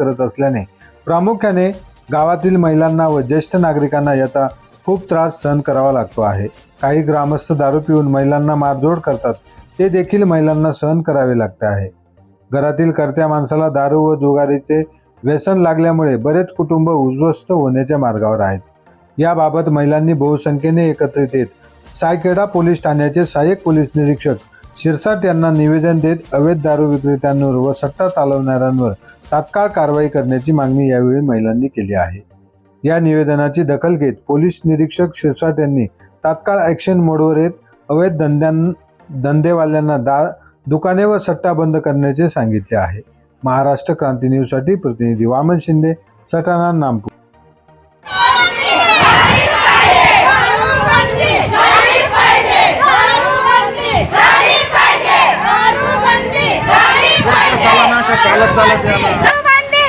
करत असल्याने प्रामुख्याने गावातील महिलांना व ज्येष्ठ नागरिकांना याचा खूप त्रास सहन करावा लागतो आहे. काही ग्रामस्थ दारू पिऊन महिलांना मारझोड करतात ते देखील महिलांना सहन करावे लागते आहे. घरातील कर्त्या माणसाला दारू व जुगारीचे व्यसन लागल्यामुळे बरेच कुटुंब उद्ध्वस्त होण्याच्या मार्गावर आहेत. याबाबत महिलांनी बहुसंख्येने एकत्रित येत सायखेडा पोलीस ठाण्याचे सहाय्यक पोलीस निरीक्षक शिरसाट यांना निवेदन देत अवैध दारू विक्रेत्यांवर व सट्टा चालवणाऱ्यांवर तात्काळ कारवाई करण्याची मागणी यावेळी महिलांनी केली आहे. या निवेदनाची दखल घेत पोलीस निरीक्षक शिरसाट यांनी तात्काळ ॲक्शन मोडवर येत अवैध धंद्यां धंदेवाल्यांना दार दुकाने व सट्टा बंद करण्याचे सांगितले आहे. महाराष्ट्र क्रांती न्यूजसाठी प्रतिनिधी वामन शिंदे सटाणा नामपूर. 这个